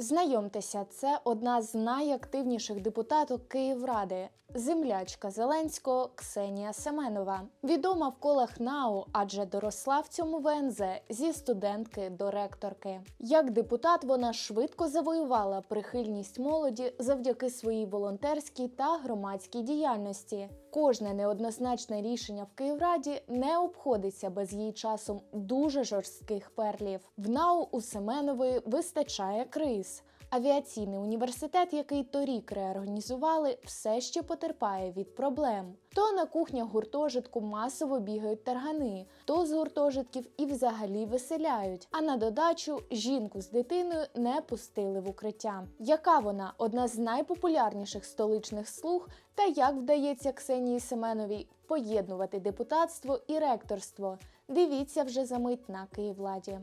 Знайомтеся, це одна з найактивніших депутаток Київради, землячка Зеленського Ксенія Семенова. Відома в колах НАУ, адже доросла в цьому ВНЗ зі студентки до ректорки. Як депутат вона швидко завоювала прихильність молоді завдяки своїй волонтерській та громадській діяльності. Кожне неоднозначне рішення в Київраді не обходиться без її часом дуже жорстких перлів. В НАУ у Семенової вистачає криз. Авіаційний університет, який торік реорганізували, все ще потерпає від проблем. То на кухнях гуртожитку масово бігають таргани, то з гуртожитків і взагалі виселяють. А на додачу жінку з дитиною не пустили в укриття. Яка вона одна з найпопулярніших столичних слуг, та як вдається Ксенії Семеновій поєднувати депутатство і ректорство? Дивіться вже за мить на Київладі.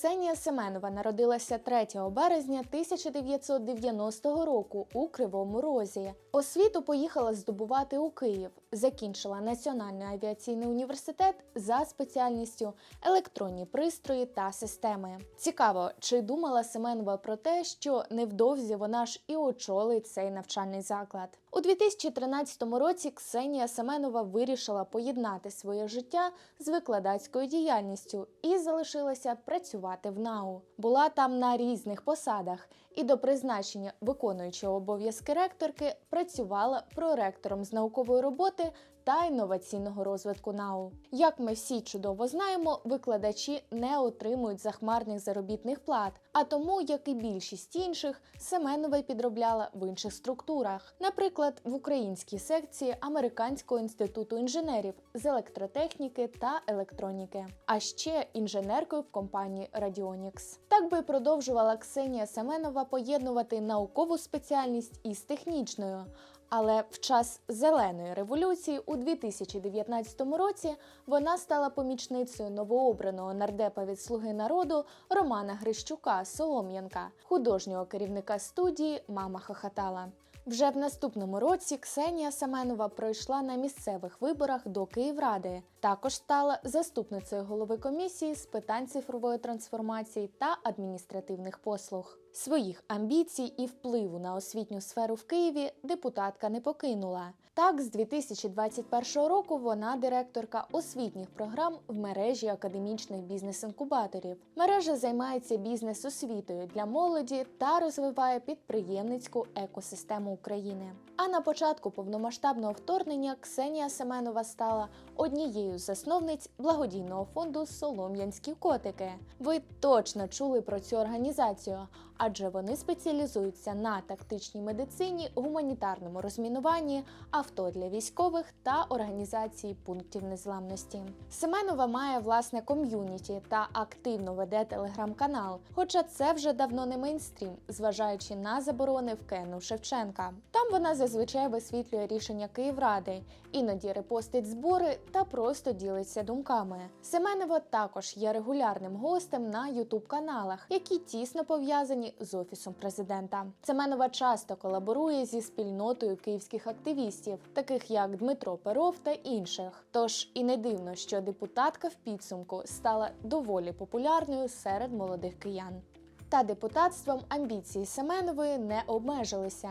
Ксенія Семенова народилася 3 березня 1990 року у Кривому Розі. Освіту поїхала здобувати у Київ. Закінчила Національний авіаційний університет за спеціальністю електронні пристрої та системи. Цікаво, чи думала Семенова про те, що невдовзі вона ж і очолить цей навчальний заклад. У 2013 році Ксенія Семенова вирішила поєднати своє життя з викладацькою діяльністю і залишилася працювати в НАУ. Була там на різних посадах і до призначення виконуючого обов'язки ректорки працювала проректором з наукової роботи та інноваційного розвитку НАУ. Як ми всі чудово знаємо, викладачі не отримують захмарних заробітних плат, а тому, як і більшість інших, Семенова підробляла в інших структурах, наприклад, в українській секції Американського інституту інженерів з електротехніки та електроніки, а ще інженеркою в компанії Radionix. Так би продовжувала Ксенія Семенова поєднувати наукову спеціальність із технічною. Але в час зеленої революції у 2019 році вона стала помічницею новообраного нардепа від Слуги народу Романа Грищука Солом'янка, художнього керівника студії Мама хохотала. Вже в наступному році Ксенія Семенова пройшла на місцевих виборах до Київради. Також стала заступницею голови комісії з питань цифрової трансформації та адміністративних послуг. Своїх амбіцій і впливу на освітню сферу в Києві депутатка не покинула. Так, з 2021 року вона директорка освітніх програм в мережі академічних бізнес-інкубаторів. Мережа займається бізнес-освітою для молоді та розвиває підприємницьку екосистему України. А на початку повномасштабного вторгнення Ксенія Семенова стала однією з засновниць благодійного фонду Солом'янські котики. Ви точно чули про цю організацію, адже вони спеціалізуються на тактичній медицині, гуманітарному розмінуванні, авто для військових та організації пунктів незламності. Семенова має власне ком'юніті та активно веде телеграм-канал, хоча це вже давно не мейнстрім, зважаючи на заборони в КНУ Шевченка. Там вона зазвичай висвітлює рішення Київради, іноді репостить збори та просто ділиться думками. Семенова також є регулярним гостем на ютуб каналах, які тісно пов'язані з офісом президента. Семенова часто колаборує зі спільнотою київських активістів, таких як Дмитро Перов та інших. Тож і не дивно, що депутатка в підсумку стала доволі популярною серед молодих киян. Та депутатством амбіції Семенової не обмежилися.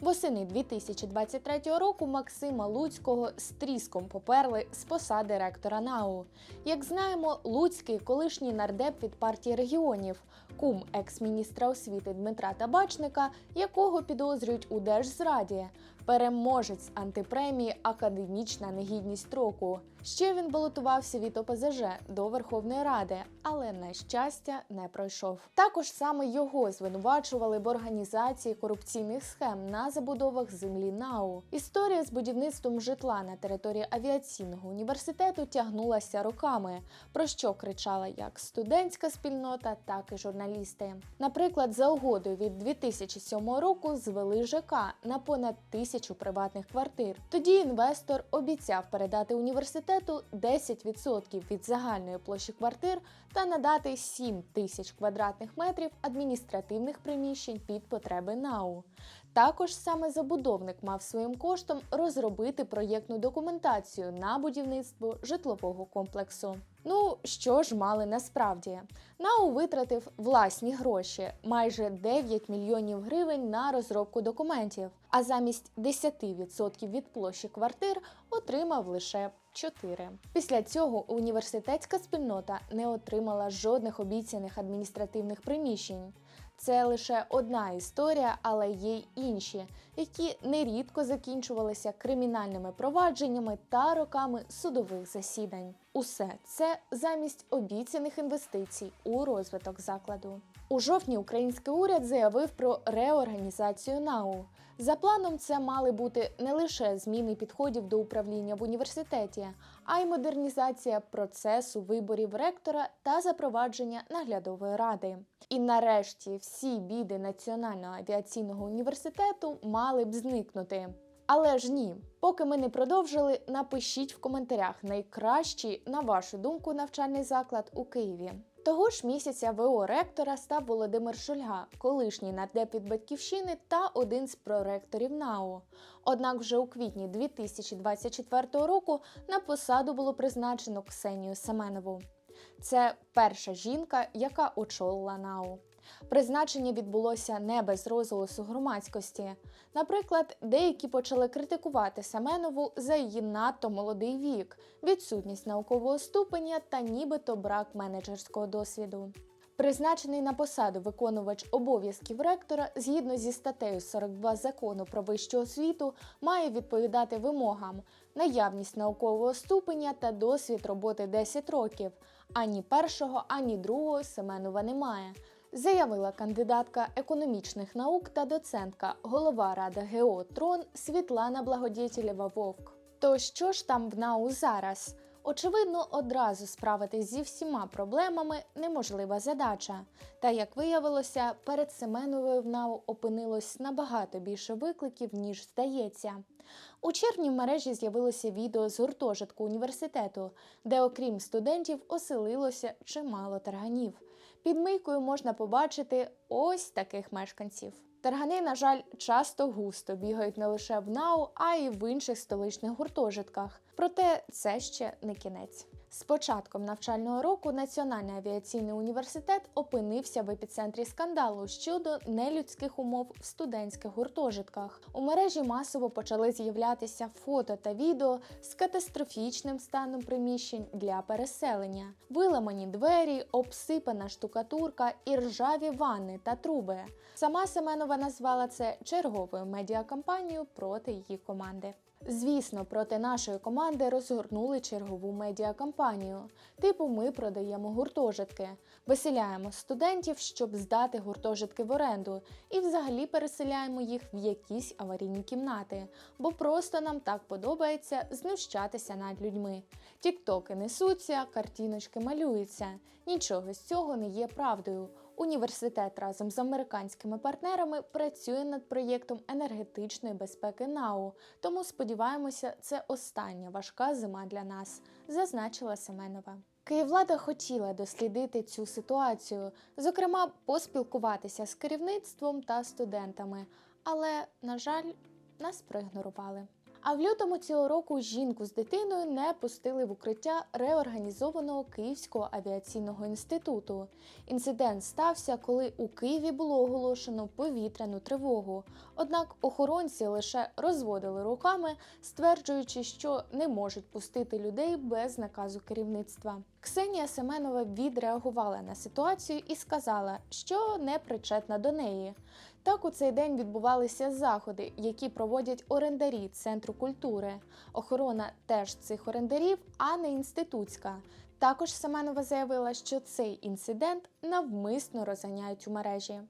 Восени 2023 року Максима Луцького з тріском поперли з посади ректора НАУ. Як знаємо, Луцький колишній нардеп від партії регіонів, кум екс-міністра освіти Дмитра Табачника, якого підозрюють у держзраді, переможець антипремії Академічна негідність року. Ще він балотувався від ОПЗЖ до Верховної Ради, але на щастя не пройшов. Також саме його звинувачували в організації корупційних схем на забудовах землі НАУ. Історія з будівництвом житла на території авіаційного університету тягнулася роками, про що кричала як студентська спільнота, так і журналісти. Наприклад, за угодою від 2007 року звели ЖК на понад тисячу приватних квартир. Тоді інвестор обіцяв передати університету 10% від загальної площі квартир та надати 7 тисяч квадратних метрів адміністративних приміщень під потреби НАУ. Також саме забудовник мав своїм коштом розробити проєктну документацію на будівництво житлового комплексу. Ну, що ж мали насправді? НАУ витратив власні гроші майже 9 мільйонів гривень на розробку документів, а замість 10% від площі квартир отримав лише 4. Після цього університетська спільнота не отримала жодних обіцяних адміністративних приміщень. Це лише одна історія, але є й інші, які нерідко закінчувалися кримінальними провадженнями та роками судових засідань. Усе це замість обіцяних інвестицій у розвиток закладу. У жовтні український уряд заявив про реорганізацію НАУ. За планом, це мали бути не лише зміни підходів до управління в університеті, а й модернізація процесу виборів ректора та запровадження наглядової ради. І нарешті всі біди Національного авіаційного університету мали б зникнути. Але ж ні, поки ми не продовжили, напишіть в коментарях найкращий, на вашу думку, навчальний заклад у Києві. Того ж місяця ВО ректора став Володимир Шульга, колишній нардеп від батьківщини та один з проректорів НАУ. Однак вже у квітні 2024 року на посаду було призначено Ксенію Семенову. Це перша жінка, яка очолила НАУ. Призначення відбулося не без розголосу громадськості. Наприклад, деякі почали критикувати Семенову за її надто молодий вік, відсутність наукового ступеня та нібито брак менеджерського досвіду. Призначений на посаду виконувач обов'язків ректора згідно зі статтею 42 закону про вищу освіту має відповідати вимогам наявність наукового ступеня та досвід роботи 10 років. Ані першого, ані другого Семенова немає. Заявила кандидатка економічних наук та доцентка, голова ради ГО Трон Світлана Благодітєлєва Вовк. То що ж там в НАУ зараз? Очевидно, одразу справитись зі всіма проблемами неможлива задача. Та як виявилося, перед Семеновою в НАУ опинилось набагато більше викликів, ніж здається. У червні в мережі з'явилося відео з гуртожитку університету, де, окрім студентів, оселилося чимало тарганів. Під мийкою можна побачити ось таких мешканців. Таргани, на жаль, часто густо бігають не лише в НАУ, а й в інших столичних гуртожитках. Проте це ще не кінець. З початком навчального року Національний авіаційний університет опинився в епіцентрі скандалу щодо нелюдських умов в студентських гуртожитках. У мережі масово почали з'являтися фото та відео з катастрофічним станом приміщень для переселення, виламані двері, обсипана штукатурка і ржаві ванни та труби. Сама Семенова назвала це черговою медіакампанією проти її команди. Звісно, проти нашої команди розгорнули чергову медіакампанію. Типу, ми продаємо гуртожитки, виселяємо студентів, щоб здати гуртожитки в оренду, і взагалі переселяємо їх в якісь аварійні кімнати, бо просто нам так подобається знущатися над людьми. Тіктоки несуться, картиночки малюються. Нічого з цього не є правдою. Університет разом з американськими партнерами працює над проєктом енергетичної безпеки НАУ, тому сподіваємося, це остання важка зима для нас, зазначила Семенова. Київлада хотіла дослідити цю ситуацію, зокрема, поспілкуватися з керівництвом та студентами, але, на жаль, нас проігнорували. А в лютому цього року жінку з дитиною не пустили в укриття реорганізованого Київського авіаційного інституту. Інцидент стався, коли у Києві було оголошено повітряну тривогу. Однак охоронці лише розводили руками, стверджуючи, що не можуть пустити людей без наказу керівництва. Ксенія Семенова відреагувала на ситуацію і сказала, що не причетна до неї. Так у цей день відбувалися заходи, які проводять орендарі центру культури. Охорона теж цих орендарів, а не інститутська. Також Семенова заявила, що цей інцидент навмисно розганяють у мережі.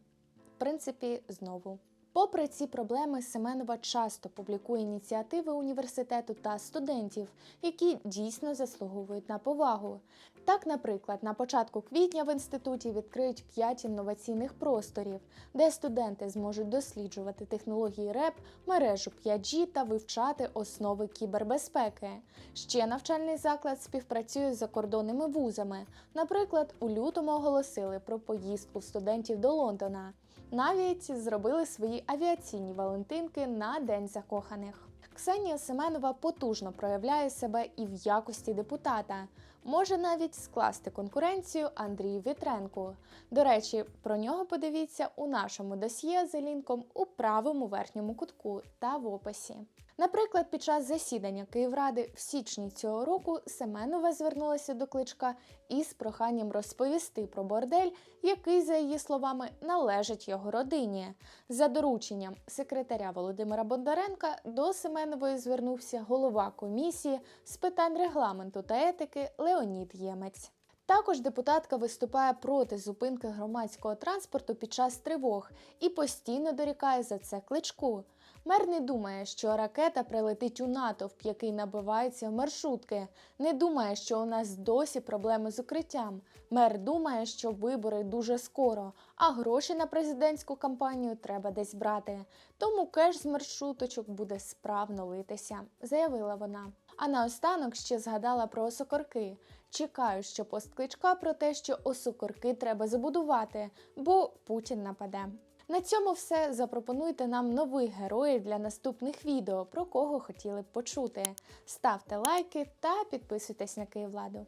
В принципі, знову. Попри ці проблеми, Семенова часто публікує ініціативи університету та студентів, які дійсно заслуговують на повагу. Так, наприклад, на початку квітня в інституті відкриють 5 інноваційних просторів, де студенти зможуть досліджувати технології РЕП, мережу 5G та вивчати основи кібербезпеки. Ще навчальний заклад співпрацює з закордонними вузами. Наприклад, у лютому оголосили про поїздку студентів до Лондона. Навіть зробили свої авіаційні валентинки на День закоханих. Ксенія Семенова потужно проявляє себе і в якості депутата. може навіть скласти конкуренцію Андрію Вітренку. До речі, про нього подивіться у нашому досьє за лінком у правому верхньому кутку та в описі. Наприклад, під час засідання Київради в січні цього року Семенова звернулася до кличка із проханням розповісти про бордель, який, за її словами, належить його родині. За дорученням секретаря Володимира Бондаренка до Семенової звернувся голова комісії з питань регламенту та етики Леонід Ємець. Також депутатка виступає проти зупинки громадського транспорту під час тривог і постійно дорікає за це кличку. Мер не думає, що ракета прилетить у натовп, який набивається в маршрутки. Не думає, що у нас досі проблеми з укриттям. Мер думає, що вибори дуже скоро, а гроші на президентську кампанію треба десь брати. Тому кеш з маршруточок буде справно литися, заявила вона. А наостанок ще згадала про осокорки. Чекаю, що пост кличка про те, що осокорки треба забудувати, бо Путін нападе. На цьому все. Запропонуйте нам нових героїв для наступних відео, про кого хотіли б почути. Ставте лайки та підписуйтесь на Київладу.